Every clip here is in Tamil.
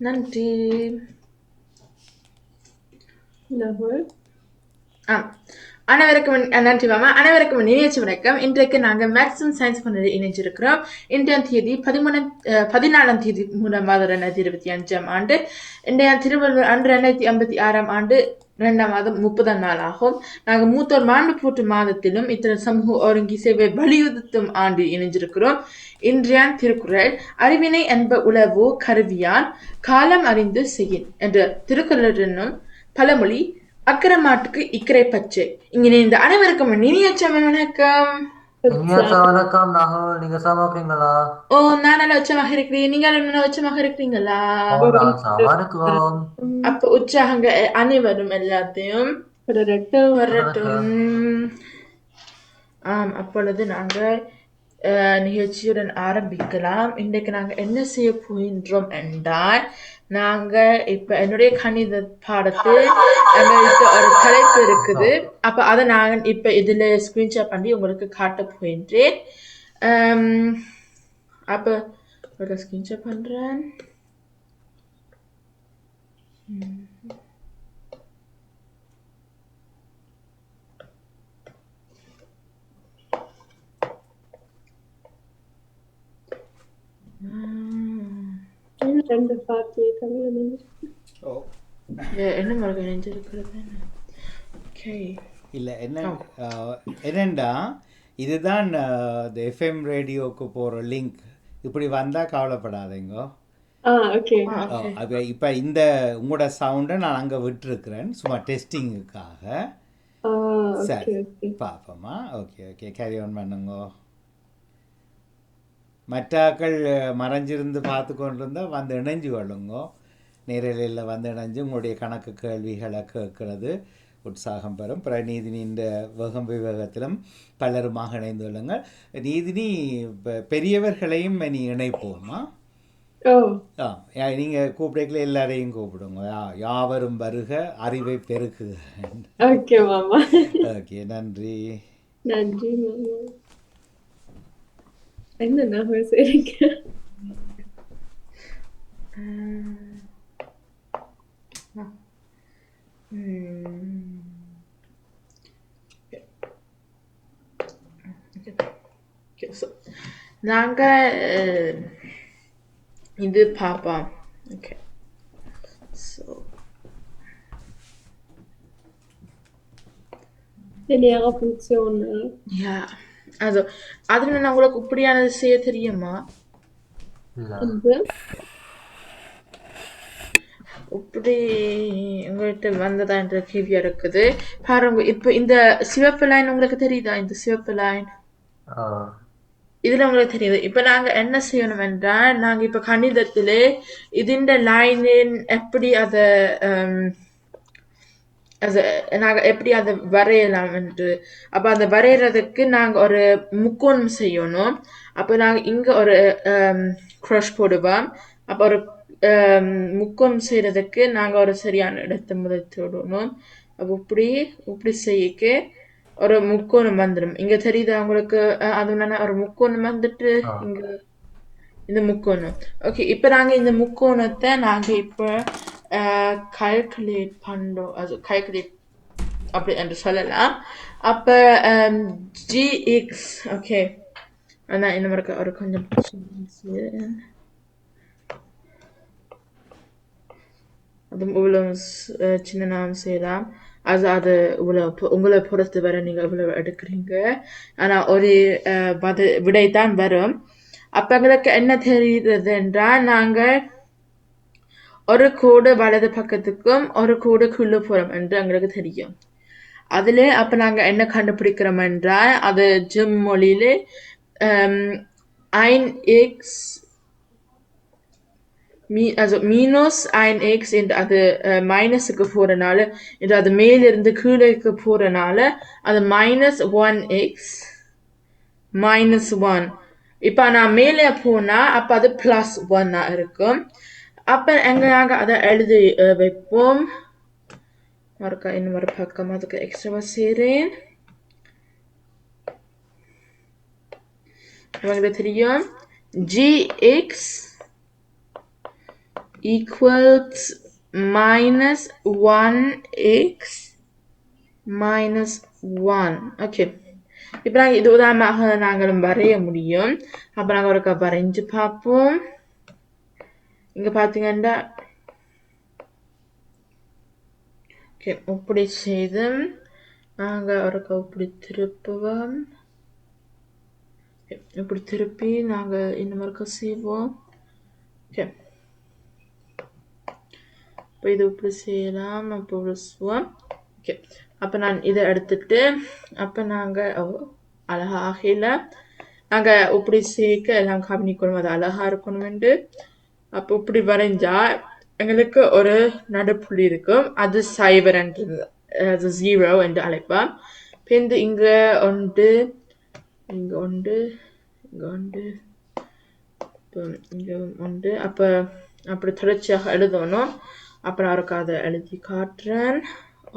நன்றி Jawohl. ஆ அனைவருக்கும் நன்றி மாமா. அனைவருக்கும் நினைச்சு வணக்கம். இன்றைக்கு நாங்கள் மேக்ஸிமம் சயின்ஸ் பண்ணி இணைஞ்சிருக்கிறோம். இன்றைய தேதி பதிமூணாம் பதினாலாம் தேதி மூணாம் மாதம் ரெண்டாயிரத்தி இருபத்தி அஞ்சாம் ஆண்டு. இன்றைய திருவள்ளுவர் அன்று ரெண்டாயிரத்தி ஐம்பத்தி ஆறாம் ஆண்டு ரெண்டாம் மாதம் முப்பதாம் நாள் ஆகும். நாங்கள் மூத்தோர் மாண்பு போட்டு மாதத்திலும் இத்தனை சமூக ஒருங்கி சேவை வலியுறுத்தும் ஆண்டு இணைஞ்சிருக்கிறோம். இன்றையான் திருக்குறள் அறிவினை என்ப உளவோ கருவியான் காலம் அறிந்து செய்யின் என்ற திருக்குறள் பழமொழி பழமொழி அக்கரமாட்டுக்கு இக்கரை பச்சை இங்கே இந்த அனைவருக்கும் இனியச்சம் வணக்கம். வணக்கம். ராகுல் நீங்க சும்மா இருக்கீங்களா ஓ நான் நல்ல உச்சமாக இருக்கிறேன். நீங்கள் நல்ல உச்சமாக இருக்கிறீங்களா? அப்ப உற்சாகங்க அனைவரும் எல்லாத்தையும். வரட்டும். ஆம் அப்பொழுது நாங்கள் அஹ், நிகழ்ச்சியுடன் ஆரம்பிக்கலாம். இன்றைக்கு நாங்கள் என்ன செய்ய போகின்றோம் என்றால் நாங்கள் இப்போ என்னுடைய கணித பாடத்தில் எங்கள்கிட்ட ஒரு தலைப்பு இருக்குது. அப்போ அதை நான் இப்போ இதில் ஸ்க்ரீன்ஷாட் பண்ணி உங்களுக்கு காட்ட போகின்றேன். அப்போ ஒரு ஸ்க்ரீன்ஷாட் பண்ணுறேன் ரெண்டு பார்த்து தமிழ் என்ன முறை இணைஞ்சிருக்கிறது ஓகே. இல்லை என்ன என்னண்டா இதுதான் இந்த எஃப்எம் ரேடியோவுக்கு போகிற லிங்க். இப்படி வந்தால் கவலைப்படாதீங்க. ஆ ஓகே. அப்போ இப்போ இந்த உங்களோட சவுண்டை நான் அங்கே விட்டுருக்குறேன். சும்மா டெஸ்டிங்குக்காக. சரி ஓகே ஓகே. பார்ப்போமா ஓகே ஓகே. கேரி ஆன் பண்ணுங்க. மற்றாக்கள் மறைஞ்சிருந்து பார்த்து கொண்டு இருந்தால் வந்து இணைஞ்சு கொள்ளுங்க. நேரலையில் வந்து இணைஞ்சு உங்களுடைய கணக்கு கேள்விகளை கேட்கறது. உற்சாகம் பெறும். பிற நீதினியின் வேகம் விவேகத்திலும் பலருமாக இணைந்து கொள்ளுங்கள். நீதினி பெரியவர்களையும் நீ இணைப்போமா? ஆ நீங்கள் கூப்பிடக்கல எல்லாரையும் கூப்பிடுங்க. யாவரும் வருக அறிவை பெருக்குக. ஓகே நன்றி. நன்றி என்ன நான் சரிங்க நாங்கள் இது பார்ப்போம் okay so lineare Funktion äh. அது நான் உங்களுக்கு இப்படியானது செய்ய தெரியுமா? இப்படி உங்கள்கிட்ட வந்ததா என்ற கேள்வி இருக்குது. பாருங்க இப்ப இந்த சிவப்பு லைன் உங்களுக்கு தெரியுதா? இந்த சிவப்பு லைன் இதுல உங்களுக்கு தெரியுது. இப்ப நாங்க என்ன செய்யணும் என்றால் நாங்க இப்ப கணிதத்திலே இதுண்ட லைனின் எப்படி அதை அது நாங்க எப்படி அதை வரையலாம் என்று. அப்ப அதை வரைகிறதுக்கு நாங்க ஒரு முக்கோணம் செய்யணும். அப்ப நாங்க இங்க ஒரு க்ரஷ் போடுவோம். அப்ப ஒரு ஹம், முக்கோணம் செய்யறதுக்கு நாங்க ஒரு சரியான இடத்தை முதல் தேடணும். அப்ப இப்படி இப்படி செய்யக்கு ஒரு முக்கோணம் வந்துடும் இங்க தெரியுதா உங்களுக்கு? அஹ், அது என்னன்னா ஒரு முக்கோணம் வந்துட்டு. இங்க. இந்த முக்கோணம். ஓகே இப்போ நாங்க இந்த முக்கோணத்தை நாங்க இப்போ கால்குலேட் பண்ணும் அது கால்குலேட் அப்படி என்று சொல்லலாம். அப்ப ஜிஎக்ஸ் ஓகே ஆனால் இந்த மாதிரி ஒரு கொஞ்சம் அது இவ்வளோ சின்ன நாம் செய்யலாம். அது அது இவ்வளோ உங்களை பொறுத்து வர நீங்க இவ்வளோ எடுக்கிறீங்க. ஆனா ஒரு அஹ், பத விடை தான் வரும். அப்ப எங்களுக்கு என்ன தெரியுது என்றால் நாங்க ஒரு கோடு வலது பக்கத்துக்கும் ஒரு கோடு கீழே போறோம் என்று எங்களுக்கு தெரியும். அதுல அப்ப நாங்க என்ன கண்டுபிடிக்கிறோம் என்றால் அது ஜிம் மொழியில ein x mi also minus ein x என்று அது மைனஸுக்கு போறனால என்று அது மேலிருந்து கீழேக்கு போறனால அது minus one x minus one இப்போ நான் மேலே போனா அப்ப அது பிளஸ் ஒன்னா இருக்கும். அப்ப எங்க நாங்க அதை எழுதி அஹ், வைப்போம் மறுக்கா இன்னொரு பக்கம் அதுக்கு எக்ஸ்ட்ராவா செய்றேன் உங்களுக்கு தெரியும் gx equals minus 1x minus 1 okay இப்போ நாங்கள் இது உதாரணமாக நாங்களும் வரைய முடியும் அப்போ நாங்கள் ஒருக்கா வரைஞ்சு பார்ப்போம் இங்கே பார்த்தீங்கன்னா ஓகே இப்படி செய்து நாங்கள் அவருக்கு இப்படி திருப்புவோம். இப்படி திருப்பி நாங்கள் இந்த மாதிரி செய்வோம். ஓகே இப்போ இது இப்படி செய்யலாம். அப்போ விசுவோம் ஓகே அப்போ நான் இதை எடுத்துட்டு அப்போ நாங்கள் அழகாகல நாங்கள் இப்படி சேர்க்க எல்லாம் கவனிக்கணும் அது அழகாக இருக்கணுமெண்டு அப்போ இப்படி வரைஞ்சா எங்களுக்கு ஒரு நடுப்புள்ளி இருக்கும் அது சைபர்ன்றது அது ஜீரோ என்று அழைப்போம். பிந்து இங்கே ஒன்று இங்கே ஒன்று இங்கே ஒன்று இப்போ இங்கே ஒன்று. அப்போ அப்படி தொடர்ச்சியாக எழுதணும். அப்புறம் அவருக்கு அதை எழுதி காட்டுறேன்.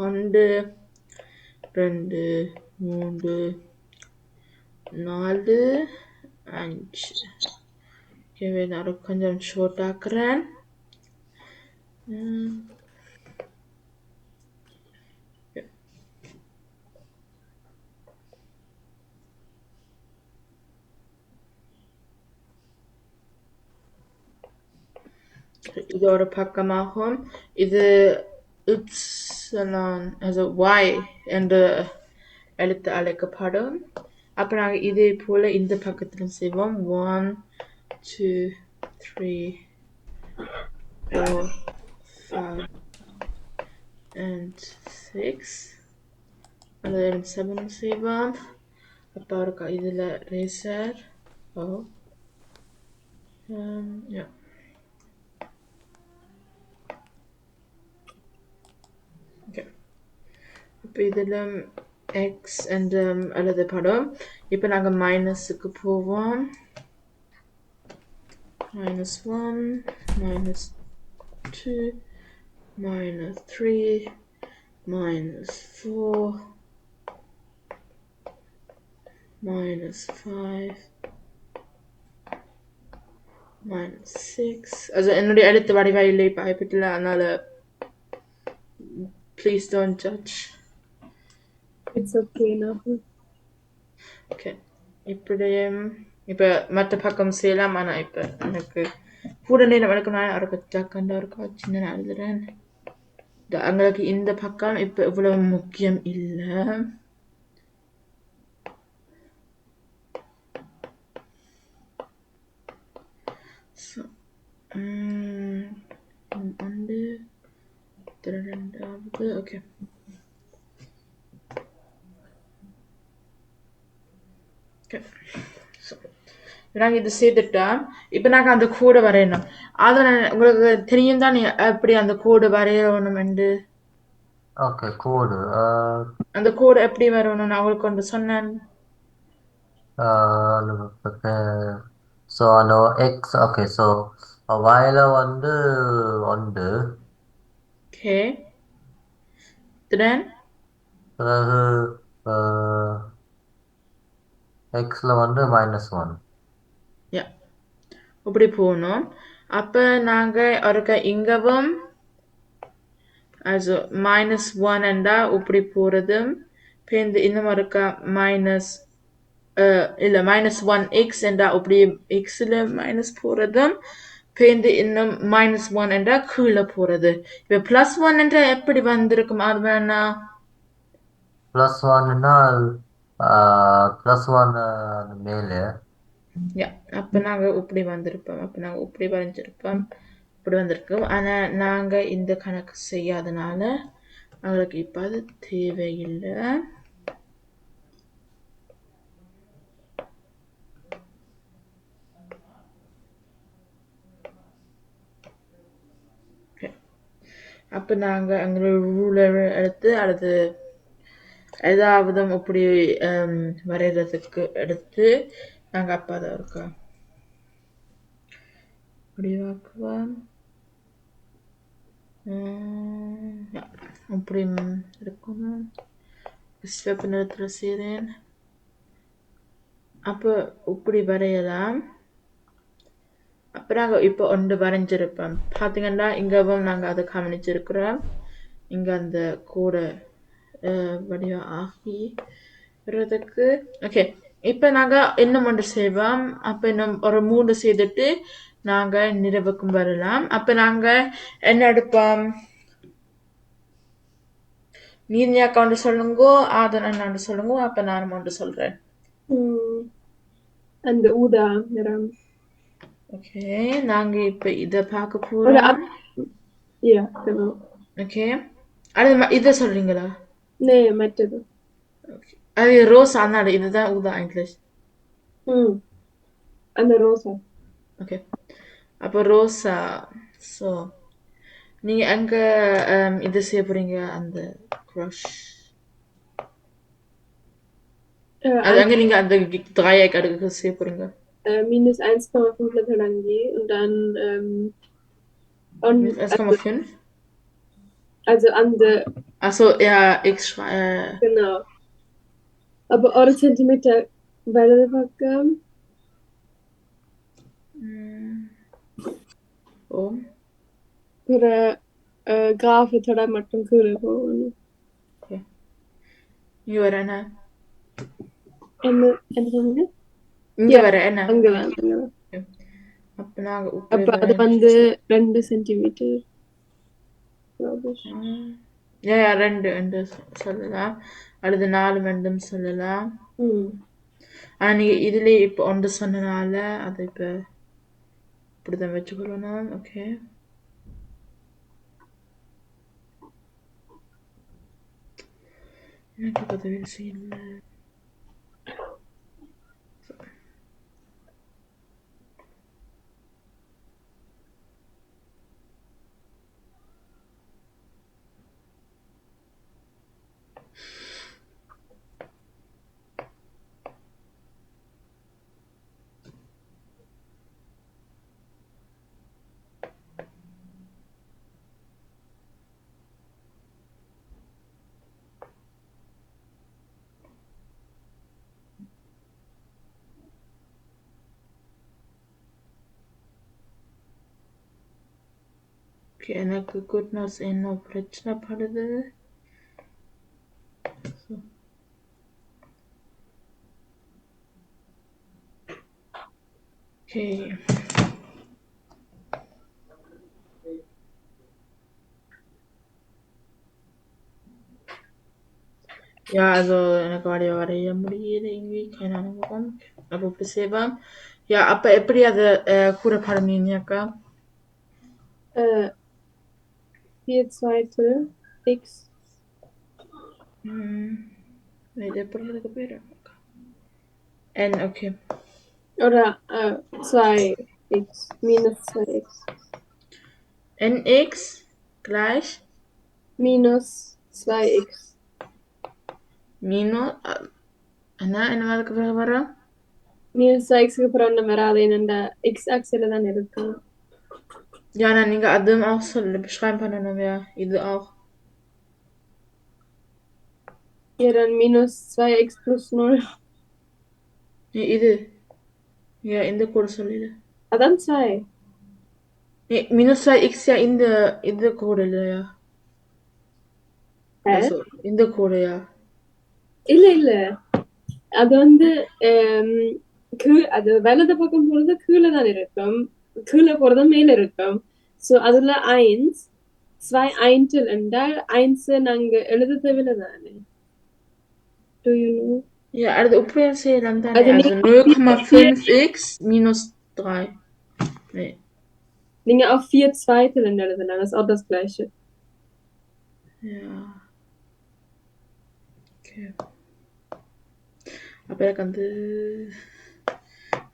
ஒன்று ரெண்டு மூன்று நாலு அஞ்சு. ஓகே நான் கொஞ்சம் ஷார்ட் ஆக்குறேன் இது ஒரு பக்கமாகும் இது y also y என்ற எழுத்து அழைக்கப்படும் அப்போ நாங்கள் இதே போல் இந்த பக்கத்திலும் செய்வோம் one two three four five and six அது செவன் செய்வோம் அப்பா இருக்கா இதில் ரேசர் ஓ. Um, yeah. Okay. இப்போ இதில் எக்ஸ் um, என்ற um, அல்லது படம். இப்போ நாங்கள் மைனஸுக்கு போவோம். Minus one minus two minus three minus four minus five minus six also என்னுடைய எழுத்து வடிவா இல்லை பயப்படல அதனால please don't judge It's okay now. Okay இப்படி இப்போ மற்ற பக்கம் செய்யலாம் ஆனால் இப்போ எனக்கு கூட நம்மளுக்கு எனக்கு நான் அவருக்கு டக்குன்னு இருக்கா? சின்ன நான் எழுதுறேன் இந்த எங்களுக்கு இந்த பக்கம் இப்போ இவ்வளவு முக்கியம் இல்லை. ஸோ ஒன்று ரெண்டாவது ஓகே நாங்கள் இது செய்துட்டா இப்போ நாங்கள் அந்த கோடை வரையணும். அதை உங்களுக்கு தெரியும் தான் எப்படி அந்த கோடு வரையணும் என்று. ஓகே கோடு அந்த கோடு எப்படி வரணும் நான் உங்களுக்கு ஒன்று சொன்னேன். ஸோ அந்த எக்ஸ் ஓகே ஸோ வயல வந்து ஒன்று. ஓகே தென் பிறகு எக்ஸில் வந்து மைனஸ் ஒன் இப்படி போகணும். அப்போ நாங்கள் ஒருக்க இங்கவும் also மைனஸ் ஒன் என்றா இப்படி போறதும் பேருந்து இன்னும் ஒருக்கா மைனஸ் இல்லை மைனஸ் ஒன் எக்ஸ் என்றா இப்படி எக்ஸில் மைனஸ் போகிறதும் பேந்து இன்னும் மைனஸ் ஒன் என்றா கீழே போகிறது இப்போ ப்ளஸ் ஒன் என்றா எப்படி வந்திருக்கும்? அது வேணா. ப்ளஸ் ஒன்னுனா ப்ளஸ் ஒன் மேலே. யா அப்போ நாங்கள் இப்படி வந்திருப்போம். அப்போ நாங்கள் இப்படி வரைஞ்சிருப்போம். இப்படி வந்திருக்கோம். ஆனால் நாங்கள் இந்த கணக்கு செய்யாதனால அவங்களுக்கு இப்போ அது தேவையில்லை. அப்போ நாங்கள் எங்களோட ரூலர் எடுத்து அல்லது ஏதாவது இப்படி um, வரைகிறதுக்கு எடுத்து நாங்கள் அப்பா தான் இருக்கோம் முடிவாக்குவோம் அப்படி இருக்கும் சிவப்பு நிறத்தில் செய்கிறேன் அப்போ இப்படி வரையலாம் அப்போ நாங்கள் இப்போ ஒன்று வரைஞ்சிருப்போம் பார்த்தீங்கன்னா இங்கவும் நாங்கள் அதை கவனிச்சிருக்கிறோம் இங்கே அந்த கூடை அஹ், வடிவம் ஆகி வர்றதுக்கு ஓகே இப்போ நாங்கள் இன்னும் ஒன்று செய்வோம்? அப்போ இன்னும் ஒரு மூணு செய்துட்டு நாங்கள் நிறைவுக்கும் வரலாம். அப்போ நாங்கள் என்ன எடுப்போம்? நீர்நியாக்கா ஒன்று சொல்லுங்கோ ஆதன் அண்ணா ஒன்று சொல்லுங்கோ அப்போ நானும் ஒன்று சொல்கிறேன். அந்த ஊதா நிறம். ஓகே நாங்கள் இப்போ இதை பார்க்க போகிறோம் ஓகே. அது ம- இதை சொல்கிறீங்களா nee மற்றது. ஓகே. அது ரோஸ் அண்ணாடு இதுதான் ஊதா இங்கிலீஷ் ம் அந்த ரோசா ஓகே அப்போ ரோஸா ஸோ நீங்கள் அங்கே இது செய்ய போகிறீங்க அந்த க்ரஷ் äh, அது அங்கே நீங்கள் அந்த dreieck அடுக்கு செய்ய போகிறீங்க äh, minus 1,5 Liter Lange und dann ähm, und, 1,5 also an der Achso, ja, ich schreibe. genau. Aber ஒரு Zentimeter வலது பக்கம் Oh. பிற கிராஃபு தொட மட்டும் கீழே போகணும். இங்க வர என்ன என்ன சொன்னீங்க இங்க வர என்ன அங்கதான் அங்கதான் அப்ப நாங்க அப்ப அது வந்து ரெண்டு சென்டிமீட்டர் ரெண்டு ரெண்டு சொல்லலாம் அடுத்து நாலு ரெண்டும் சொல்லலாம். ஆனா நீங்க இதுலயே இப்ப ஒன்று சொன்னனால அதை இப்ப இப்படிதான் வச்சுக்கொள்ளணும். ஓகே எனக்கு இப்ப உதவி எனக்கு குட்னஸ் என்ன பிரச்சனைப்படுது okay Ja, also in der Guardia war ja Muriel irgendwie, keine Ahnung warum. Aber bisher war. Ja, aber எப்படி அது கூட படம் நீங்க 4 Zweitel x. Hm. Nee, der N, okay. Oder äh, 2x, minus 2x. nx gleich? Minus 2x. Minus. Ana, en wat gebeuren? Minus 2x gebrannt, de merade in der x-Achse dan heb. Ja, dann நீங்க அதுவும் auch சொல்ல beschreiben பண்ணணும் ja இது auch. Ja dann minus 2x plus 0 nee, இது ja இந்த கூட சொல்லிடு அதான் 2 nee, minus 2x ja இந்த இந்த கூட இல்லையா Hä? also இந்த கூட ja. இல்ல இல்ல அது வந்து ஆம், கீழ் அது வலது பக்கம் போறது கீழே தான் இருக்கும் கீழே போறது மேல இருக்கும் சோ அதுல eins zwei Eintel என்றால் eins நாங்க எழுத தேவையில்லை தானே do you know ja also upwärts செய்யலாம் தானே Also also nicht- 0,5x minus 3 nee நீங்க auf vier Zweitel எழுதலாம் das ist auch das gleiche Ja. Okay. Aber er kann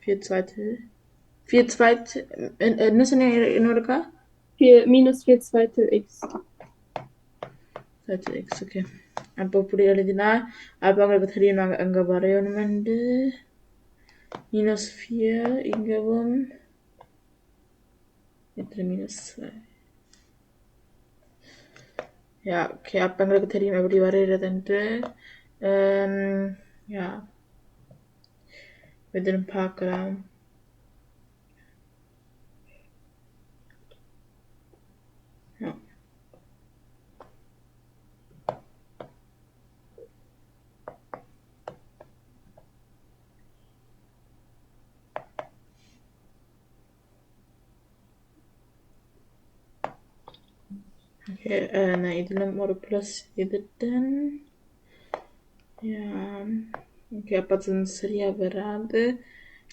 vier Zweite. Vier zweite. என்ன சொன்னீங்க இன்னொருக்கா vier minus vier Zweitel x. Zweite x okay. அப்போ இப்படி எழுதினா அப்போ உங்களுக்கு தெரியும் நாங்கள் அங்கே வரையணுமெண்டு minus vier இங்கவும் எத்தனை minus zwei. Ja, okay, அப்போ எங்களுக்கு தெரியும் எப்படி வரைகிறதுன்ட்டு ähm, ja. Wir den பார்க்கலாம் Okay, äh, நான் இதில் ஒரு ப்ளஸ் இதுட்டேன் யா ஓகே அப்போ அது சரியாக வராது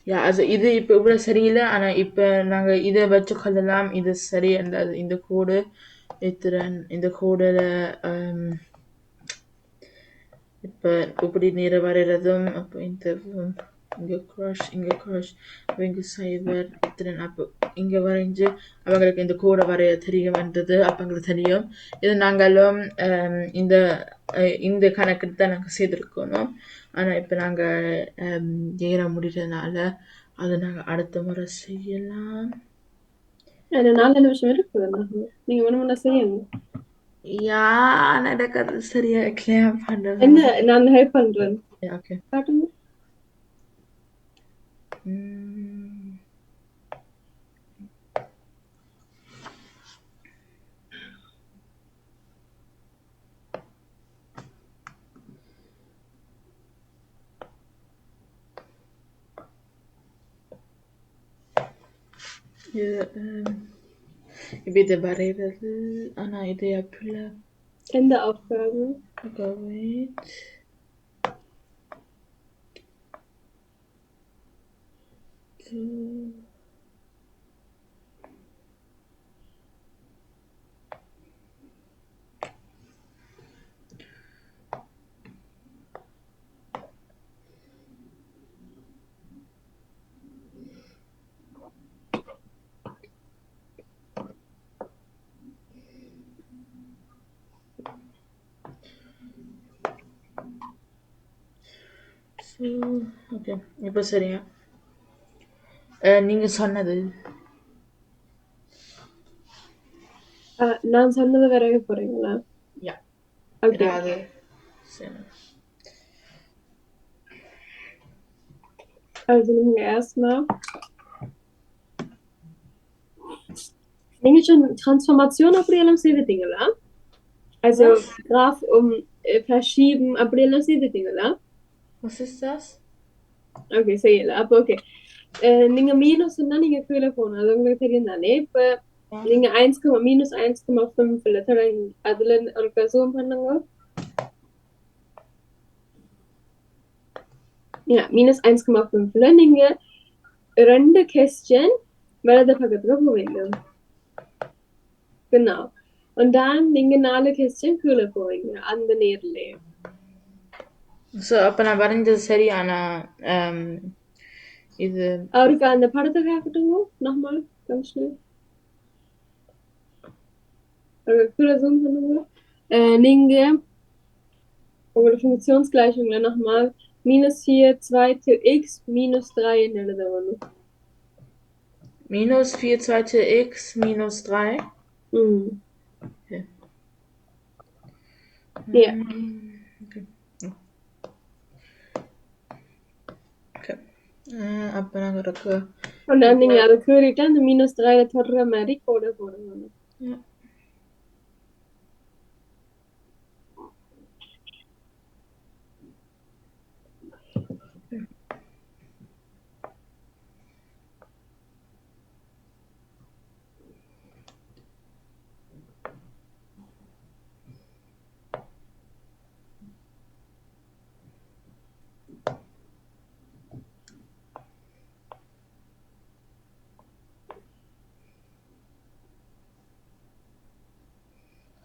யா அது இது இப்போ இவ்வளோ சரியில்லை ஆனால் இப்போ நாங்கள் இதை வச்சு கொள்ளலாம் இது சரி அந்த இந்த கோடு எத்துறேன் இந்த கோடில் இப்போ இப்படி நேர வரைகிறதும் அப்போ இந்த இங்கே க்ரஷ் இங்கே க்ரஷ் அப்போ இங்கே சைபர் இத்தனை அப்போ இங்கே வரைஞ்சி அவங்களுக்கு இந்த கோடை வரைய தெரியும்ன்றது அப்போ எங்களுக்கு தெரியும். இது நாங்களும் இந்த இந்த கணக்கு தான் நாங்கள் செய்திருக்கணும். ஆனால் இப்போ நாங்கள் ஏற முடியறதுனால அதை நாங்கள் அடுத்த முறை செய்யலாம். நாலு நிமிஷம் இருக்குது. நீங்க வேணும்னா செய்யுங்க. யா எனக்கு சரியா கிளியர் என்ன நான் ஹெல்ப் பண்றேன். ஓகே. காட்டுங்க. Mm. இது இப்போ இது வரைகிறது ஆனால் இது எப்படி எந்த Aufgabe ஸோ ஓகே இப்போ சரியா அஹ், நீங்க சொன்னது அஹ், நான் சொன்னதை வரைய போறீங்களா யா ஓகே அது சரி Also நீங்க erstmal நீங்க schon Transformation அப்படியெல்லாம் செய்துட்டீங்களா Also Was? Graph um äh, verschieben அப்படியெல்லாம் செய்துட்டீங்களா Was ist das? ஓகே செய்யல அப்போ ஓகே நீங்க மீனஸ் சொன்னா நீங்க கீழே போகணும் அது உங்களுக்கு தெரியும் தானே இப்ப Ja. நீங்க 1, minus 1,5 தொடங்கி அதுல இருந்து ஒரு zoom பண்ணுங்க Ja, minus 1,5ல நீங்க ரெண்டு கொஸ்டின் வலது பக்கத்துல போவீங்க genau. Und dann நீங்க நாலு கொஸ்டின் கீழே போவீங்க அந்த நேர்லயே ஸோ அப்போ நான் வரைஞ்சது சரி ஆனால் இது அவருக்கு அந்த படத்தை காட்டுங்க nochmal ganz schnell அவருக்கு கீழே zoom பண்ணுங்க äh, நீங்க உங்களோட Funktionsgleichungen nochmal minus 4 zweite x minus 3 in எழுதணும் minus 4 zweite x minus 3. ம் Ja. Okay. Okay. அஹ், அப்போ நாங்கள் இருக்கு Und dann நீங்க அதை கீறிட்டு அந்த minus 3 தொடர மாதிரி கோட போடணும்.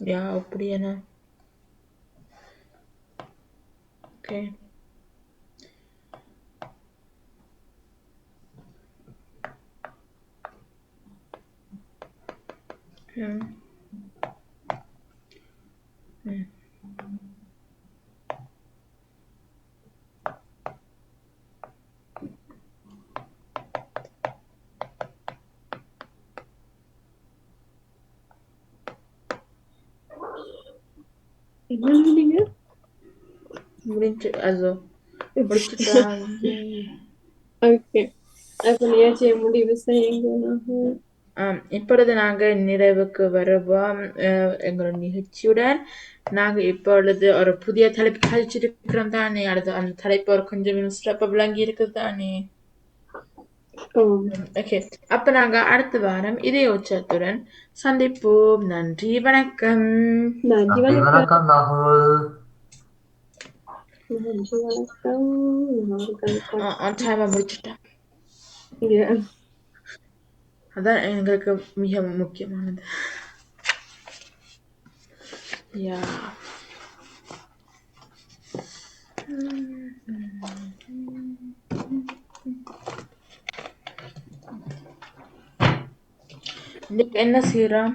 Ja. Ja, அப்படி என்ன ஓகே also ஓகே அப்ப நிகழ்ச்சியை முடிவு செய்யுங்க நாகூர். ஆம், இப்பொழுது நாங்கள் நிறைவுக்கு வருவோம் எங்களோட நிகழ்ச்சியுடன் நாங்கள் இப்பொழுது ஒரு புதிய தலைப்பு கழிச்சிருக்கிறோம் தானே அடுத்து அந்த தலைப்பு ஒரு கொஞ்சம் ஸ்டெப்பை விளங்கி இருக்குது தானே. ஓகே அப்ப நாங்க அடுத்த வாரம் இதே உச்சத்துடன் சந்திப்போம் நன்றி வணக்கம் நன்றி வணக்கம் டைமை முடிச்சுட்டேன். அதான் எங்களுக்கு மிக முக்கியமானது. யா என்ன செய்யறோம்